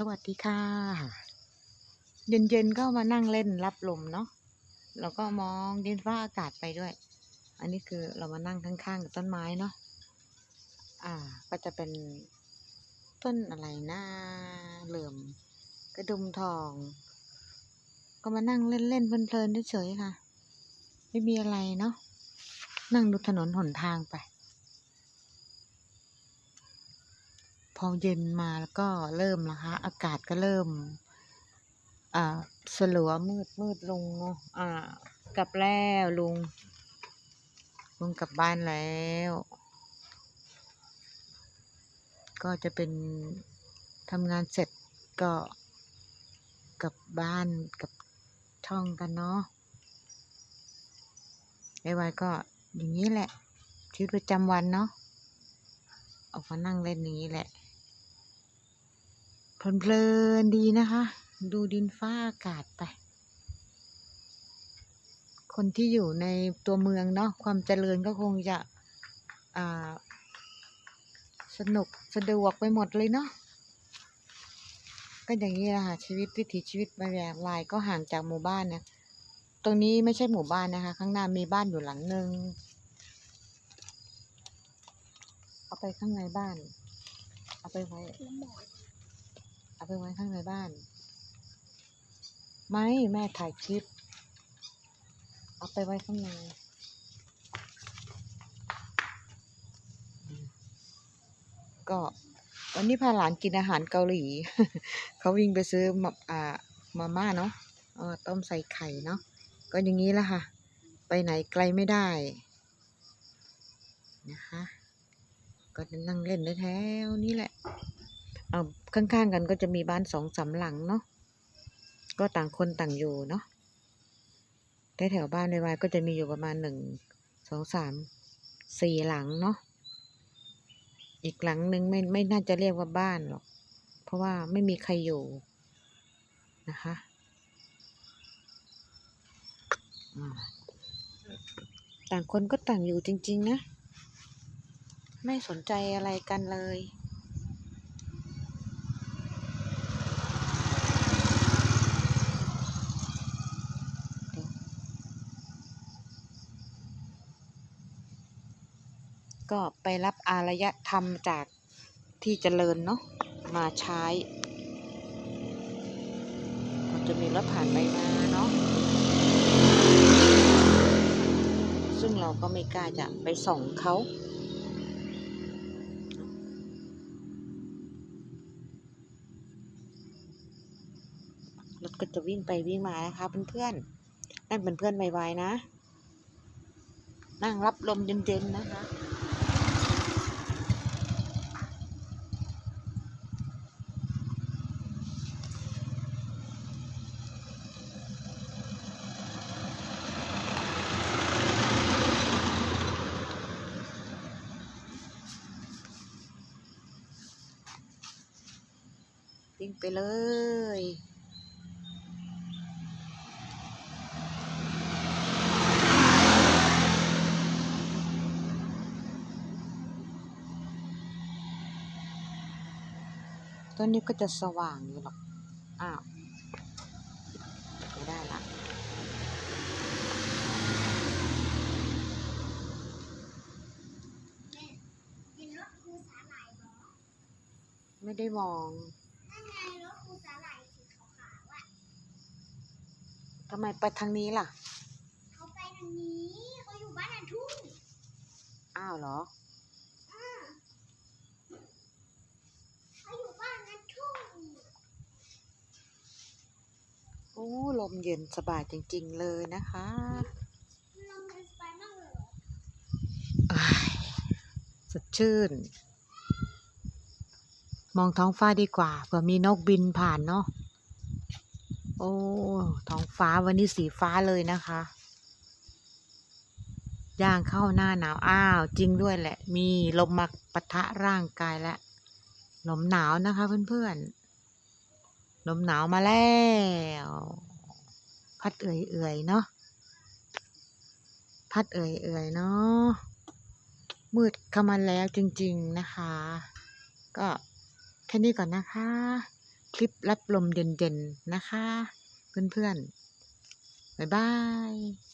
สวัสดีค่ะ เย็นๆก็มานั่งเล่นรับลมเนาะแล้วก็มองดินฟ้าอากาศไปด้วย อันนี้คือเรามานั่งข้างๆกับต้นไม้เนาะอ่า ก็จะเป็นต้นอะไรนะเหลื่อมกระดุมทอง ก็มานั่งเล่นๆเพลินๆเฉยๆค่ะ ไม่มีอะไรเนาะนั่งดูถนนหนทางไป พอเย็นมาแล้วก็เริ่มนะคะ อากาศก็เริ่ม อ่าสลัวมืดมืดลงเนาะอ่ากลับแล้วลุงลุงกลับบ้านแล้ว ก็จะเป็นทำงานเสร็จก็กลับบ้านกับช่องกันเนาะไอ้ไว้ก็อย่างนี้แหละชีวิตประจำวันเนาะออกมานั่งเล่นอย่างนี้แหละ เพลินดีนะคะ ดูดินฟ้าอากาศไป คนที่อยู่ในตัวเมืองเนาะความเจริญก็คงจะสนุกสะดวกไปหมดเลยเนาะก็อย่างนี้แหละค่ะชีวิตวิถีชีวิตแบบลายก็ห่างจากหมู่บ้านนะตรงนี้ไม่ใช่หมู่บ้านนะคะ ข้างหน้ามีบ้านอยู่หลังหนึ่งเอาไปข้างในบ้าน เอาไปไว้ เอาไปไว้ข้างในบ้าน ไม่แม่ถ่ายคลิป เอาไปไว้ข้างในก็วันนี้พาหลานกินอาหารเกาหลี เขาวิ่งไปซื้อมาอ่ามาม่าเนาะออต้มใส่ไข่เนาะก็อย่างนี้แหละค่ะ ไปไหนไกลไม่ได้นะคะ ก็นั่งเล่นแถวนี้แหละ เอา ข้างๆกันก็จะมีบ้านสองสามหลังเนาะก็ต่างคนต่างอยู่เนาะแถวแถวบ้านในวายก็จะมีอยู่ประมาณหนึ่งสองสามสี่หลังเนาะอีกหลังหนึ่งไม่ไม่น่าจะเรียกว่าบ้านหรอก เพราะว่าไม่มีใครอยู่นะคะต่างคนก็ต่างอยู่จริง ๆ นะ ไม่สนใจอะไรกันเลย ก็ไปรับอารยธรรมจากที่เจริญเนาะมาใช้ก็จะมีรถผ่านไปมาเนาะซึ่งเราก็ไม่กล้าจะไปส่องเขารถก็จะวิ่งไปวิ่งมานะคะเพื่อนๆนั่นเป็นเพื่อนไวๆนะ นั่งรับลมเย็นๆนะคะ วิ่งไปเลยต้นนี้ก็จะสว่างอยู่หรอก อ้าวไม่ได้ละเห็นรถครูสาหร่ายบอไม่ได้มองนั่น ไงรถครูสาหร่ายสีขาวๆอะทำไมไปทางนี้ล่ะ เขาไปทางนี้เขาอยู่บ้านอันทุ่งอ้าวเหรอ อ่าเขาอยู่บ้านอันทุ่งโอ้ลมเย็นสบายจริง ๆ เลยนะคะลงเป็นสไปมากเลยเหรอ อ้ายสดชื่น มองท้องฟ้าดีกว่าเผื่อมีนกบินผ่านเนาะโอ้ท้องฟ้าวันนี้สีฟ้าเลยนะคะ ย่างเข้าหน้าหนาวอ้าว จริงด้วยแหละ มีลมมาปะทะร่างกายแล้วลมหนาวนะคะเพื่อนๆลมหนาวมาแล้ว พัดเอื่อยๆเนาะพัดเอื่อยๆเนาะมืดเข้ามาแล้วจริง ๆนะคะ ก็ แค่นี้ก่อนนะคะ คลิปรับลมเย็นๆนะคะ เพื่อนๆ บ๊ายบาย